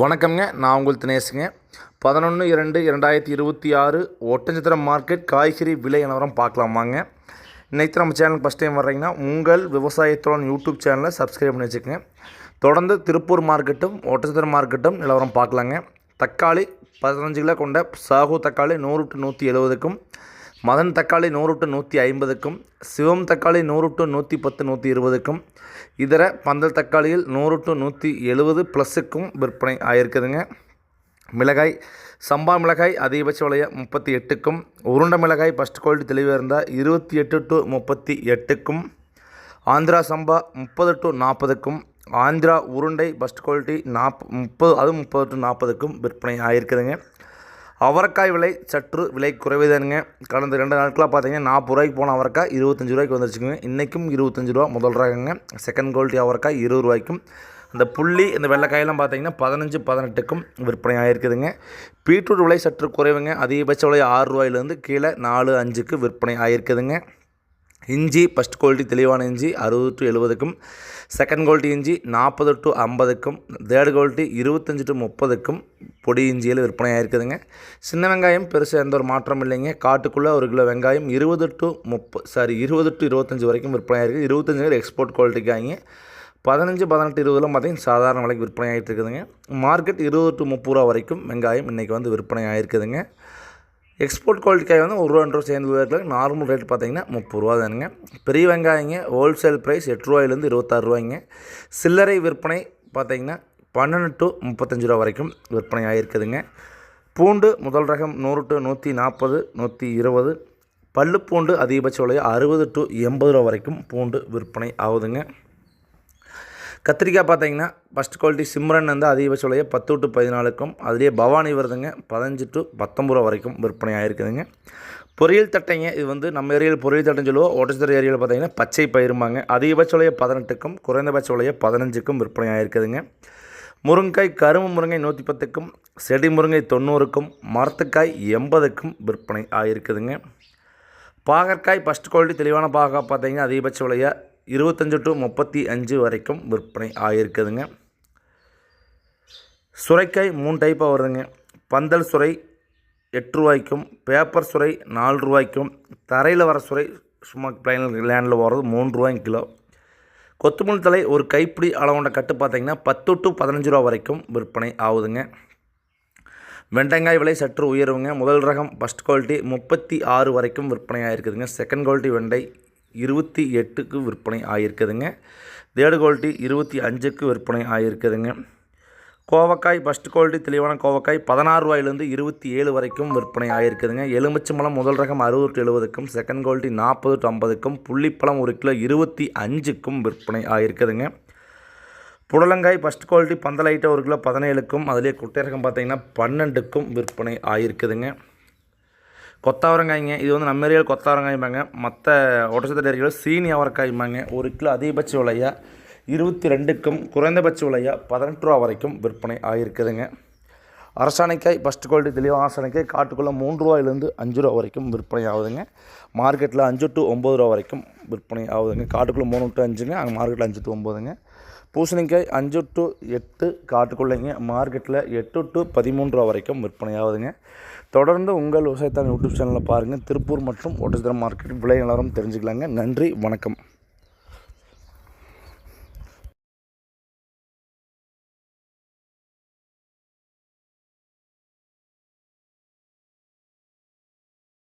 வணக்கம்ங்க. நான் உங்கள் தினேஷுங்க பதினொன்று இரண்டு இரண்டாயிரத்தி இருபத்தி ஆறு ஒட்டஞ்சத்திரம் மார்க்கெட் காய்கறி விலை நிலவரம் பார்க்கலாமாங்க. இன்னைக்கு நம்ம சேனலுக்கு ஃபஸ்ட் டைம் வர்றீங்கன்னா உங்கள் விவசாயத்துடன் யூடியூப் சேனலை சப்ஸ்கிரைப் பண்ணி வச்சுக்கோங்க. தொடர்ந்து திருப்பூர் மார்க்கெட்டும் ஒட்டஞ்சத்திரம் மார்க்கெட்டும் நிலவரம் பார்க்கலாங்க. தக்காளி பதினஞ்சு கிலோ கொண்ட சாகு தக்காளி நூறு டு நூற்றி எழுபதுக்கும் மதன் தக்காளி நூறு டு நூற்றி ஐம்பதுக்கும் சிவம் தக்காளி நூறு டு நூற்றி பத்து நூற்றி இருபதுக்கும் இதர பந்தல் தக்காளியில் நூறு டு நூற்றி எழுபது ப்ளஸுக்கும் விற்பனை ஆகியிருக்குதுங்க மிளகாய் சம்பா மிளகாய் அதிகபட்ச விலைய முப்பத்தி எட்டுக்கும் உருண்டை மிளகாய் ஃபஸ்ட் குவாலிட்டி தெளிவாக இருந்தால் இருபத்தி எட்டு டு முப்பத்தி எட்டுக்கும் ஆந்திரா சம்பா முப்பது டு நாற்பதுக்கும் ஆந்திரா உருண்டை ஃபஸ்ட் குவாலிட்டி நாப் முப்பது அது முப்பது டு நாற்பதுக்கும் விற்பனை ஆகியிருக்குதுங்க அவரைக்காய் விலை சற்று விலை குறைவுதானுங்க. கடந்த ரெண்டு நாட்களாக பார்த்தீங்கன்னா நாற்பது ரூபாய்க்கு போன அவரைக்காய் இருபத்தஞ்சி ரூபாய்க்கு வந்துருச்சுங்க. இன்றைக்கும் இருபத்தஞ்சி ரூபா முதல் ரகங்க செகண்ட் குவாலிட்டி அவரைக்காய் இருபது ரூபாய்க்கும். இந்த புள்ளி இந்த வெள்ளைக்காயெல்லாம் பார்த்தீங்கன்னா பதினஞ்சு பதினெட்டுக்கும் விற்பனை ஆகிருக்குதுங்க பீட்ரூட் விலை சற்று குறைவுங்க. அதிகபட்ச விலை ஆறு ரூபாயிலேருந்து கீழே நாலு அஞ்சுக்கு விற்பனை ஆகிருக்குதுங்க இஞ்சி ஃபஸ்ட் குவாலிட்டி தெளிவான இஞ்சி அறுபது டு எழுபதுக்கும். செகண்ட் குவாலிட்டி இஞ்சி நாற்பது டு ஐம்பதுக்கும். தேர்டு குவாலிட்டி இருபத்தஞ்சி டு முப்பதுக்கும். பொடி இஞ்சியில் விற்பனையாக இருக்குதுங்க. சின்ன வெங்காயம் பெருசாக எந்த ஒரு மாற்றம் இல்லைங்க. காட்டுக்குள்ளே ஒரு கிலோ வெங்காயம் இருபது டு முப்பது சாரி இருபது டு இருபத்தஞ்சி வரைக்கும் விற்பனையாக இருக்குது. இருபத்தஞ்சி எக்ஸ்போர்ட் குவாலிட்டிக்காங்க பதினஞ்சு பதினெட்டு இருபதுலாம் பார்த்திங்கன்னா சாதாரண விலைக்கு விற்பனை ஆகிட்டு இருக்குதுங்க. மார்க்கெட் இருபது டு முப்பது ரூபா வரைக்கும் வெங்காயம் இன்றைக்கி வந்து விற்பனை ஆகிருக்குதுங்க எக்ஸ்போர்ட் குவாலிட்டிக்காய் வந்து ஒரு ரூபா ரெண்டு ரூபா சேர்ந்து இருக்கலாம் நார்மல் ரேட் பார்த்தீங்கன்னா முப்பது ரூபா தானுங்க. பெரிய வெங்காயங்க ஹோல்சேல் ப்ரைஸ் எட்டு ரூபாயிலேருந்து இருபத்தாறு ரூபாய்ங்க. சில்லறை விற்பனை பார்த்தீங்கன்னா பன்னெண்டு டு முப்பத்தஞ்சு ரூபா வரைக்கும் விற்பனை ஆகிருக்குதுங்க பூண்டு முதல் ரகம் நூறு டு நூற்றி நாற்பது நூற்றி இருபது. பல்லு பூண்டு அதிகபட்ச விலை அறுபது டு எண்பது ரூபா வரைக்கும் பூண்டு விற்பனை ஆகுதுங்க. கத்திரிக்காய் பார்த்தீங்கன்னா ஃபஸ்ட் குவாலிட்டி சிம்ரன் வந்து அதிகபட்ச விலையை பத்து டு பதினாலுக்கும் அதுலேயே பவானி வருதுங்க பதினஞ்சு டு பத்தொம்பது ரூபா வரைக்கும் விற்பனை ஆகிருக்குதுங்க பொரியல் தட்டைங்க இது வந்து நம்ம ஏரியாவில் பொரியல் தட்டைன்னு சொல்லுவோம். ஓட்டச்சத்திர ஏரியாவில் பார்த்தீங்கன்னா பச்சை பயிருமாங்க அதிகபட்ச விலையை பதினெட்டுக்கும் குறைந்தபட்ச விலையை பதினஞ்சுக்கும் விற்பனை ஆகிருக்குதுங்க முருங்கைக்காய் கரும்பு முருங்கை நூற்றி பத்துக்கும் செடி முருங்கை தொண்ணூறுக்கும் மரத்துக்காய் எண்பதுக்கும் விற்பனை ஆகிருக்குதுங்க பாகற்காய் ஃபஸ்ட் குவாலிட்டி தெளிவான பாகா பார்த்தீங்கன்னா அதிகபட்ச விலையை இருபத்தஞ்சு டு முப்பத்தி அஞ்சு வரைக்கும் விற்பனை ஆகியிருக்குதுங்க சுரைக்காய் மூணு டைப்பாக வருதுங்க. பந்தல் சுரை எட்டு ரூபாய்க்கும் பேப்பர் சுரை நாலு ரூபாய்க்கும் தரையில் வர சுரை சும்மா பிளைன் லேண்டில் போகிறது மூணு ரூபாய்க்கு கிலோ கொத்துமல்லி தலை ஒரு கைப்பிடி அளவுண்ட கட்டு பார்த்திங்கன்னா பத்து டு பதினஞ்சு ரூபா வரைக்கும் விற்பனை ஆகுதுங்க. வெண்டங்காய் விலை சற்று உயர்வுங்க முதல் ரகம் ஃபஸ்ட் குவாலிட்டி முப்பத்தி ஆறு வரைக்கும் விற்பனை ஆகிருக்குதுங்க செகண்ட் குவாலிட்டி வெண்டை இருபத்தி எட்டுக்கு விற்பனை ஆகிருக்குதுங்க தேர்டு குவாலிட்டி இருபத்தி அஞ்சுக்கு விற்பனை ஆகிருக்குதுங்க கோவக்காய் ஃபஸ்ட் குவாலிட்டி தெளிவான கோவக்காய் பதினாறு ரூபாயிலேருந்து இருபத்தி ஏழு வரைக்கும் விற்பனை ஆகிருக்குதுங்க எலுமிச்சம்பழம் முதல் ரகம் அறுபது டு எழுபதுக்கும் செகண்ட் குவாலிட்டி நாற்பது டு ஐம்பதுக்கும் புள்ளிப்பழம் ஒரு கிலோ இருபத்தி அஞ்சுக்கும் விற்பனை ஆகிருக்குதுங்க புடலங்காய் ஃபஸ்ட் குவாலிட்டி பந்தல் ஐட்டம் ஒரு கிலோ பதினேழுக்கும் அதுலேயே குட்டை ரகம் பார்த்திங்கன்னா பன்னெண்டுக்கும் விற்பனை ஆகிருக்குதுங்க கொத்தவரங்காய்ங்க இது வந்து நம்ம ஏரியாவில் கொத்தவரங்காய்பாங்க மற்ற ஒட்டச்சத்திர ஏரியாவில் சீனி அவரக்காய்ம்பாங்க. ஒரு கிலோ அதிகபட்ச விலையாக இருபத்தி ரெண்டுக்கும் குறைந்தபட்ச விலையா? பதினெட்டு ரூபா வரைக்கும் விற்பனை ஆகியிருக்குதுங்க அரசாணைக்காய் ஃபஸ்ட் குவாலிட்டி தெளிவாக அரசாணைக்காய். காட்டுக்குள்ளே மூன்று ரூபாயிலேருந்து அஞ்சு ரூபா வரைக்கும் விற்பனை ஆகுதுங்க. மார்க்கெட்டில் அஞ்சு டு ஒம்பது ரூபா வரைக்கும் விற்பனை ஆகுதுங்க. காட்டுக்குள்ளே மூணு டு அஞ்சுங்க அங்கே மார்க்கெட்டில் அஞ்சு டு ஒம்பதுங்க பூசணிக்காய் அஞ்சு டு எட்டு காட்டுக்குள்ளைங்க. மார்க்கெட்டில் எட்டு டு பதிமூன்று ரூபா வரைக்கும் விற்பனை ஆகுதுங்க. தொடர்ந்து உங்கள் விவசாயத்தான் யூடியூப் சேனலில் பாருங்கள் திருப்பூர் மற்றும் ஒட்டச்சத்திரம் மார்க்கெட் விலை நிலவரம் தெரிஞ்சுக்கலாங்க. நன்றி வணக்கம்.